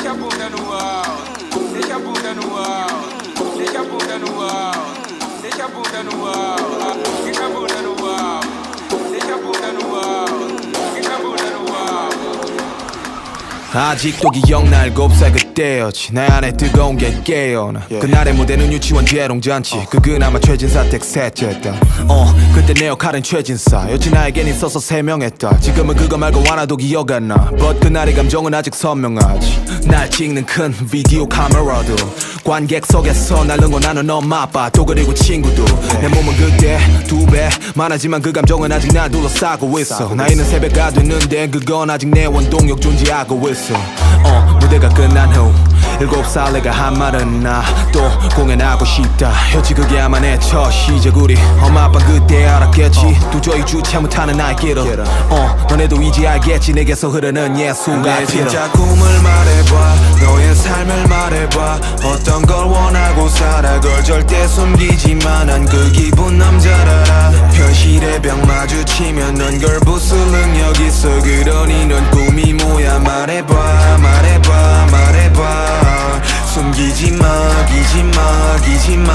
Deixa a bunda no alto, deixa a bunda no alto, deixa a bunda no alto, 아직도 기억나 일곱 살 그때였지. 내 안에 뜨거운 게 깨어나. 그날의 무대는 유치원 재롱잔치. 그 그나마 최진사 댁 셋째다. 어 그때 내 역할은 최진사. 여친 나에겐 있어서 세명했다. 지금은 그거 말고 하나도 기억 안나. But 그날의 감정은 아직 선명하지. 날 찍는 큰 비디오 카메라도 관객석에서 날 응원하는 엄마 아빠 또 그리고 친구도. 내 몸은 그때 두 배. 많아지만 그 감정은 아직 날 둘러싸고 있어. 나이는 세 배가 됐는데 그건 아직 내 원동력 존재하고 있어. 어 무대가 끝난 후 일곱 살 내가 한 말은 나 또 공연하고 싶다. 였지 그게 아마 내첫 시작. 우리 엄마 아빠 그때 알았겠지? 도저히 주체 못하는 나의 길을 어 너네도 이제 알겠지? 내게서 흐르는 예수가 내 진짜 꿈을 말해봐. 너의 삶을 말해봐. 어떤 걸 원하고 살아. 그걸 절대 숨기지만 난 그 기분 남자라라 현실의 벽 마주치면 넌걸 부술 능력 있어. 그러니 넌 꿈이 뭐야 말해봐 기지 마 기지 마 기지 마.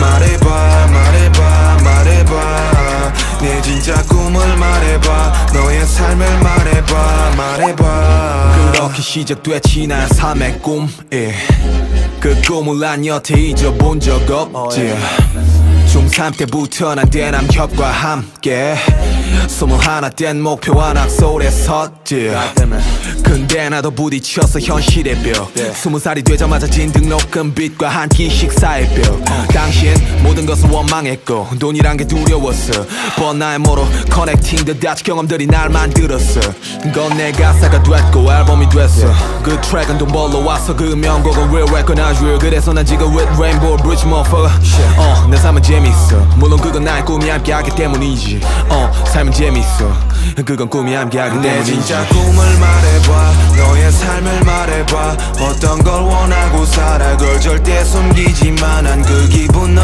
말해봐 말해봐 말해봐. 내 진짜 꿈을 말해봐. 너의 삶을 말해봐 말해봐. 그렇게 시작됐지 난 삶의 꿈 예. 그 꿈을 난 여태 잊어본 적 없지 중3 때부터 난 대남 협과 함께. 스물하나 땐 목표와 낙솔에 섰지. 근데 나도 부딪혀서 현실의 벽. 스무 살이 되자마자 진 등록금 빚과 한 끼씩 쌓일 벽. 당신 모든 것을 원망했고 돈이란 게 두려웠어. 뻔 나의 모로 커넥팅 더 다치 경험들이 날 만들었어. 건 내 가사가 됐고 앨범이 됐어. 그 트랙은 돈 벌러 와서 그 명곡은 real recognize real 그래서 난 지금 with rainbow bridge motherfucker 어내 삶은 재밌어. 물론 그건 나의 꿈이 함께하기 때문이지. 어 삶은 재밌어. 그건 꿈이 함께하기 내 때문이지. 진짜 꿈을 말해봐. 너의 삶을 말해봐. 어떤 걸 원하고 살아. 그걸 절대 숨기지만 난그 기분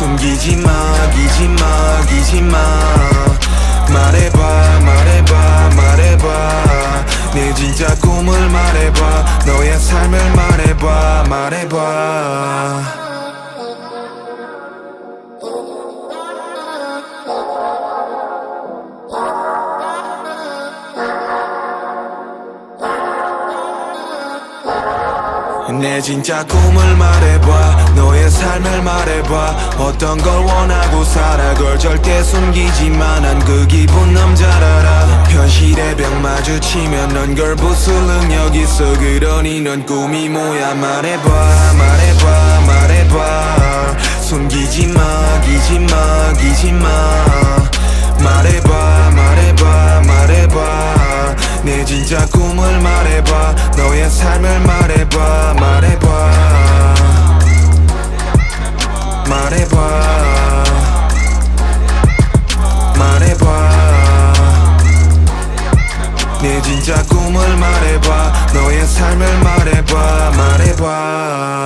숨기지 마 기지 마 기지 마. 말해봐 말해봐 말해봐. 내 진짜 꿈을 말해봐. 너의 삶을 말해봐 말해봐 내 진짜 꿈을 말해봐. 너의 삶을 말해봐. 어떤 걸 원하고 살아. 그걸 절대 숨기지만 난 그 기분 남자라라. 현실의 벽 마주치면 넌 걸 부술 능력 있어. 그러니 넌 꿈이 뭐야. 말해봐 말해봐 말해봐. 숨기지 마 기지 마 기지 마 삶을 말해봐 말해봐